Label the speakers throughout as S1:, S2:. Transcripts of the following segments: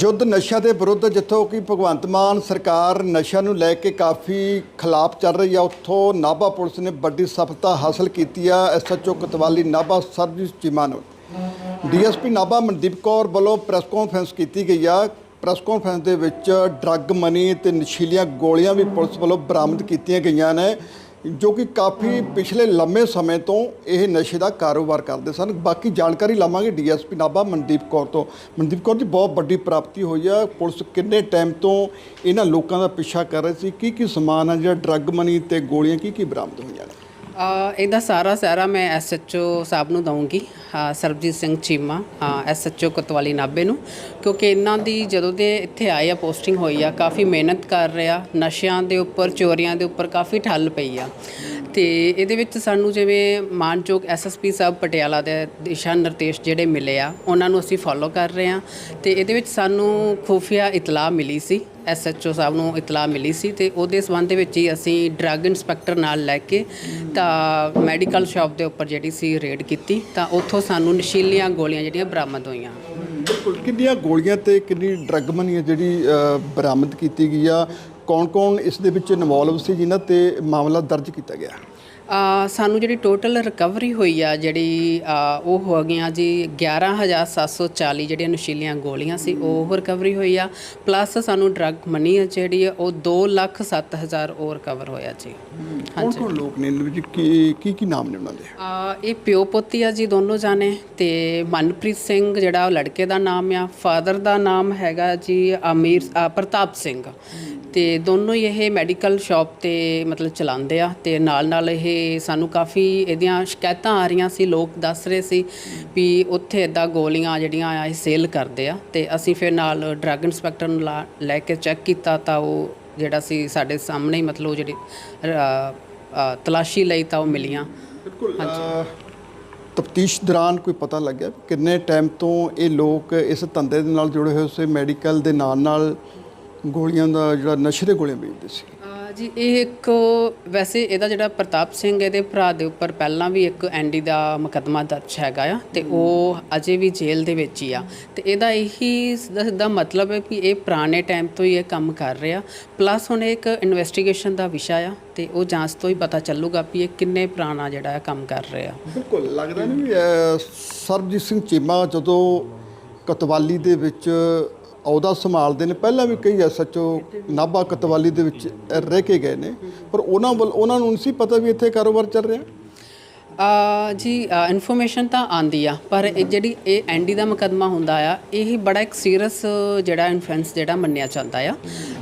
S1: ਯੁੱਧ ਨਸ਼ਾ ਦੇ ਵਿਰੁੱਧ ਜਿੱਥੋਂ ਕਿ ਭਗਵੰਤ ਮਾਨ ਸਰਕਾਰ ਨਸ਼ਾ ਨੂੰ ਲੈ ਕੇ ਕਾਫੀ ਖਿਲਾਫ ਚੱਲ ਰਹੀ ਆ, ਉੱਥੋਂ ਨਾਭਾ ਪੁਲਿਸ ਨੇ ਵੱਡੀ ਸਫਲਤਾ ਹਾਸਲ ਕੀਤੀ ਆ। ਐਸਐਚਓ ਕਤਵਾਲੀ ਨਾਭਾ ਸਰਵਿਸ ਚੀਮਾ ਨੂੰ। ਡੀਐਸਪੀ ਨਾਭਾ ਮਨਦੀਪ ਕੌਰ ਵੱਲੋਂ ਪ੍ਰੈਸ ਕਾਨਫਰੰਸ ਕੀਤੀ ਗਈ ਆ। ਪ੍ਰੈਸ ਕਾਨਫਰੰਸ ਦੇ ਵਿੱਚ ਡਰੱਗ ਮਨੀ ਤੇ ਨਸ਼ੀਲੀਆਂ ਗੋਲੀਆਂ ਵੀ ਪੁਲਿਸ ਵੱਲੋਂ ਬਰਾਮਦ ਕੀਤੀਆਂ ਗਈਆਂ ਨੇ। ਜੋ ਕਿ ਕਾਫੀ ਪਿਛਲੇ ਲੰਮੇ ਸਮੇਂ ਤੋਂ ਇਹ ਨਸ਼ੇ ਦਾ ਕਾਰੋਬਾਰ ਕਰਦੇ ਸਨ। ਬਾਕੀ ਜਾਣਕਾਰੀ ਲਵਾਂਗੇ ਡੀਐਸਪੀ ਨਾਭਾ ਮਨਦੀਪ ਕੌਰ ਤੋਂ। ਮਨਦੀਪ ਕੌਰ ਜੀ, ਬਹੁਤ ਵੱਡੀ ਪ੍ਰਾਪਤੀ ਹੋਈ ਆ। ਪੁਲਿਸ ਕਿੰਨੇ ਟਾਈਮ ਤੋਂ ਇਹਨਾਂ ਲੋਕਾਂ ਦਾ ਪਿੱਛਾ ਕਰ ਰਹੀ ਸੀ? ਕੀ ਕੀ ਸਮਾਨ ਆ, ਜਿਹੜਾ ਡਰੱਗ ਮਨੀ ਤੇ ਗੋਲੀਆਂ ਕੀ ਕੀ ਬਰਾਮਦ ਹੋਈਆਂ?
S2: ਇਹਦਾ ਸਾਰਾ ਸਾਰਾ ਮੈਂ ਐਸਐਚਓ ਸਾਹਿਬ ਨੂੰ ਦਊਂਗੀ ਅ, ਸਰਬਜੀਤ ਸਿੰਘ ਚੀਮਾ ਐਸਐਚਓ ਕੋਤਵਾਲੀ ਨਾਬੇ ਨੂੰ ਕਿਉਂਕਿ ਇਹਨਾਂ ਦੀ ਜਦੋਂ ਦੇ ਇੱਥੇ ਆਏ ਆ ਪੋਸਟਿੰਗ ਹੋਈ ਆ ਕਾਫੀ ਮਿਹਨਤ ਕਰ ਰਿਹਾ ਨਸ਼ਿਆਂ ਦੇ ਉੱਪਰ ਚੋਰੀਆਂ ਦੇ ਉੱਪਰ ਕਾਫੀ ਠੱਲ ਪਈ ਆ। ਤੇ ਇਹਦੇ ਵਿੱਚ ਸਾਨੂੰ ਜਿਵੇਂ ਮਾਨਚੋਕ ਐਸਐਸਪੀ ਸਾਹਿਬ ਪਟਿਆਲਾ ਦੇ ਦਿਸ਼ਾ ਨਿਰਦੇਸ਼ ਜਿਹੜੇ ਮਿਲੇ ਆ, ਉਹਨਾਂ ਨੂੰ ਅਸੀਂ ਫੋਲੋ ਕਰ ਰਹੇ ਆ ਤੇ ਇਹਦੇ ਵਿੱਚ ਸਾਨੂੰ ਖੁਫੀਆ ਇਤਲਾਹ ਮਿਲੀ ਸੀ ਐਸਐਚਓ ਸਾਹਿਬ ਨੂੰ ਇਤਲਾਹ ਮਿਲੀ ਸੀ ਤੇ ਉਹਦੇ ਸਬੰਧ ਵਿੱਚ ਹੀ ਅਸੀਂ ਡਰੱਗ ਇਨਸਪੈਕਟਰ ਨਾਲ ਲੈ ਕੇ ਤਾਂ ਮੈਡੀਕਲ ਸ਼ਾਪ ਦੇ ਉੱਪਰ ਜਿਹੜੀ ਸੀ ਰੇਡ ਕੀਤੀ ਤਾਂ ਉੱਥੋਂ ਸਾਨੂੰ ਨਸ਼ੀਲੀਆਂ ਗੋਲੀਆਂ ਜਿਹੜੀਆਂ ਬਰਾਮਦ ਹੋਈਆਂ।
S1: ਬਿਲਕੁਲ। ਕਿੰਨੀਆਂ ਗੋਲੀਆਂ ਤੇ ਕਿੰਨੀ ਡਰੱਗ ਮਨੀ ਆ ਜਿਹੜੀ ਬਰਾਮਦ ਕੀਤੀ ਗਈ ਆ? ਕੌਣ ਕੌਣ ਇਸ ਦੇ ਵਿੱਚ ਇਨਵੋਲਵ ਸੀ ਜਿਨ੍ਹਾਂ ਤੇ ਮਾਮਲਾ ਦਰਜ ਕੀਤਾ ਗਿਆ?
S2: ਸਾਨੂੰ ਜਿਹੜੀ ਟੋਟਲ ਰਿਕਵਰੀ ਹੋਈ ਆ ਜਿਹੜੀ ਉਹ ਹੋ ਗਈਆਂ ਜੀ 11740 ਜਿਹੜੀਆਂ ਨਸ਼ੀਲੀਆਂ ਗੋਲੀਆਂ ਸੀ ਉਹ ਰਿਕਵਰੀ ਹੋਈ ਆ। ਪਲੱਸ ਸਾਨੂੰ ਡਰੱਗ ਮਨੀ ਆ ਜਿਹੜੀ ਆ ਉਹ 207000 ਉਹ ਰਿਕਵਰ ਹੋਇਆ ਜੀ।
S1: ਕੌਣ ਕੌਣ ਲੋਕ ਨੇ ਵਿੱਚ ਕੀ ਕੀ ਕੀ ਨਾਮ ਨੇ ਉਹਨਾਂ ਦੇ?
S2: ਆ ਇਹ ਪਿਓ ਪੁੱਤੀ ਆ ਜੀ ਦੋਨੋਂ ਜਾਣੇ ਤੇ ਮਨਪ੍ਰੀਤ ਸਿੰਘ ਜਿਹੜਾ ਉਹ ਲੜਕੇ ਦਾ ਨਾਮ ਆ ਫਾਦਰ ਦਾ ਨਾਮ ਹੈਗਾ ਜੀ ਅਮੀਰ ਪ੍ਰਤਾਪ ਸਿੰਘ। ਤੇ ਦੋਨੋਂ ਹੀ ਇਹ ਮੈਡੀਕਲ ਸ਼ਾਪ ਤੇ ਮਤਲਬ ਚਲਾਉਂਦੇ ਆ ਤੇ ਨਾਲ ਨਾਲ ਇਹ ਸਾਨੂੰ ਕਾਫੀ ਇਹਦੀਆਂ ਸ਼ਿਕਾਇਤਾਂ ਆ ਰਹੀਆਂ ਸੀ ਲੋਕ ਦੱਸ ਰਹੇ ਸੀ ਵੀ ਉੱਥੇ ਇਦਾਂ ਗੋਲੀਆਂ ਜਿਹੜੀਆਂ ਆ ਇਹ ਸੇਲ ਕਰਦੇ ਆ ਤੇ ਅਸੀਂ ਫਿਰ ਨਾਲ ਡਰੱਗ ਇਨਸਪੈਕਟਰ ਨੂੰ ਲਾ- ਲੈ ਕੇ ਚੈੱਕ ਕੀਤਾ ਤਾਂ ਉਹ ਜਿਹੜਾ ਸੀ ਸਾਡੇ ਸਾਹਮਣੇ ਹੀ ਮਤਲਬ ਉਹ ਜਿਹੜੀ ਅ, ਅ, ਤਲਾਸ਼ੀ ਲਈ ਤਾਂ ਉਹ ਮਿਲੀਆਂ।
S1: ਬਿਲਕੁਲ ਤਫਤੀਸ਼ ਦੌਰਾਨ ਕੋਈ ਪਤਾ ਲੱਗਿਆ ਵੀ ਕਿੰਨੇ ਟਾਈਮ ਤੋਂ ਇਹ ਲੋਕ ਇਸ ਧੰਦੇ ਦੇ ਨਾਲ ਜੁੜੇ ਹੋਏ ਸੀ ਮੈਡੀਕਲ ਦੇ ਨਾਲ ਨਾਲ ਗੋਲੀਆਂ ਦਾ ਜਿਹੜਾ ਨਸ਼ੇ ਦੇ ਗੋਲੀਆਂ ਵੇਚਦੇ ਸੀ?
S2: ਜੀ ਇਹ ਇੱਕ ਵੈਸੇ ਇਹਦਾ ਜਿਹੜਾ ਪ੍ਰਤਾਪ ਸਿੰਘ ਇਹਦੇ ਭਰਾ ਦੇ ਉੱਪਰ ਪਹਿਲਾਂ ਵੀ ਇੱਕ ਐਂਡੀ ਦਾ ਮੁਕੱਦਮਾ ਦਰਜ ਹੈਗਾ ਆ ਤੇ ਉਹ ਅਜੇ ਵੀ ਜੇਲ੍ਹ ਦੇ ਵਿੱਚ ਹੀ ਆ। ਤੇ ਇਹਦਾ ਇਹੀ ਸਿੱਧਾ ਸਿੱਧਾ ਮਤਲਬ ਹੈ ਕਿ ਇਹ ਪੁਰਾਣੇ ਟਾਈਮ ਤੋਂ ਹੀ ਇਹ ਕੰਮ ਕਰ ਰਿਹਾ। ਪਲੱਸ ਹੁਣ ਇਹ ਇੱਕ ਇਨਵੈਸਟੀਗੇਸ਼ਨ ਦਾ ਵਿਸ਼ਾ ਆ ਤੇ ਉਹ ਜਾਂਚ ਤੋਂ ਹੀ ਪਤਾ ਚੱਲੂਗਾ ਵੀ ਇਹ ਕਿੰਨੇ ਪੁਰਾਣਾ ਜਿਹੜਾ ਹੈ ਕੰਮ ਕਰ ਰਿਹਾ।
S1: ਬਿਲਕੁਲ ਲੱਗਦਾ ਨਹੀਂ ਸਰਬਜੀਤ ਸਿੰਘ ਚੀਮਾ ਜਦੋਂ ਕਤਵਾਲੀ ਦੇ ਵਿੱਚ ਅਹੁਦਾ ਸੰਭਾਲਦੇ ਨੇ। ਪਹਿਲਾਂ ਵੀ ਕਈ ਐਸਐਚਓ ਨਾਭਾ ਕਤਵਾਲੀ ਦੇ ਵਿੱਚ ਰਹਿ ਕੇ ਗਏ ਨੇ। ਪਰ ਉਹਨਾਂ ਵੱਲ ਉਹਨਾਂ ਨੂੰ ਨਹੀਂ ਸੀ ਪਤਾ ਵੀ ਇੱਥੇ ਕਾਰੋਬਾਰ ਚੱਲ ਰਿਹਾ।
S2: ਜੀ ਇਨਫੋਰਮੇਸ਼ਨ ਤਾਂ ਆਂਦੀ ਆ ਪਰ ਇਹ ਜਿਹੜੀ ਇਹ ਐਂਡੀ ਦਾ ਮੁਕੱਦਮਾ ਹੁੰਦਾ ਆ ਇਹ ਬੜਾ ਇੱਕ ਸੀਰੀਅਸ ਜਿਹੜਾ ਇਨਫੈਂਸ ਜਿਹੜਾ ਮੰਨਿਆ ਜਾਂਦਾ ਆ।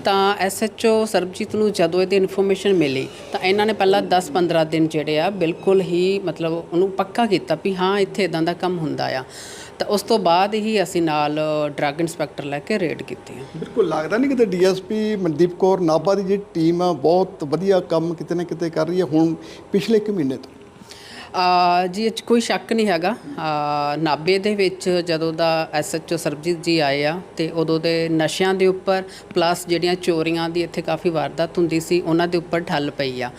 S2: ਤਾਂ ਐਸਐਚਓ ਸਰਬਜੀਤ ਨੂੰ ਜਦੋਂ ਇਹਦੀ ਇਨਫੋਰਮੇਸ਼ਨ ਮਿਲੀ ਤਾਂ ਇਹਨਾਂ ਨੇ ਪਹਿਲਾਂ 10-15 ਦਿਨ ਜਿਹੜੇ ਆ ਬਿਲਕੁਲ ਹੀ ਮਤਲਬ ਉਹਨੂੰ ਪੱਕਾ ਕੀਤਾ ਵੀ ਹਾਂ ਇੱਥੇ ਇਦਾਂ ਦਾ ਕੰਮ ਹੁੰਦਾ ਆ। ਤਾਂ ਉਸ ਤੋਂ ਬਾਅਦ ਹੀ ਅਸੀਂ ਨਾਲ ਡਰੱਗ ਇਨਸਪੈਕਟਰ ਲੈ ਕੇ ਰੇਡ ਕੀਤੀ ਆ।
S1: ਬਿਲਕੁਲ ਲੱਗਦਾ ਨਹੀਂ ਕਿਤੇ ਡੀਐਸਪੀ ਮਨਦੀਪ ਕੌਰ ਨਾਭਾ ਦੀ ਜਿਹੜੀ ਟੀਮ ਆ ਬਹੁਤ ਵਧੀਆ ਕੰਮ ਕਿਤੇ ਨਾ ਕਿਤੇ ਕਰ ਰਹੀ ਹੈ ਹੁਣ ਪਿਛਲੇ ਇੱਕ ਮਹੀਨੇ ਤੋਂ।
S2: ਜੀ, ਇਹ 'ਚ ਕੋਈ ਸ਼ੱਕ ਨਹੀਂ ਹੈਗਾ। ਆ ਨਾਬੇ ਦੇ ਵਿੱਚ ਜਦੋਂ ਦਾ ਐਸਐਚਓ ਸਰਬਜੀਤ ਜੀ ਆਏ ਆ ਤੇ ਉਦੋਂ ਦੇ ਨਸ਼ਿਆਂ ਦੇ ਉੱਪਰ, ਪਲੱਸ ਜਿਹੜੀਆਂ ਚੋਰੀਆਂ ਦੀ ਇੱਥੇ ਕਾਫੀ ਵਾਰਦਾਤ ਹੁੰਦੀ ਸੀ, ਉਹਨਾਂ ਦੇ ਉੱਪਰ ਠੱਲ ਪਈ ਆ।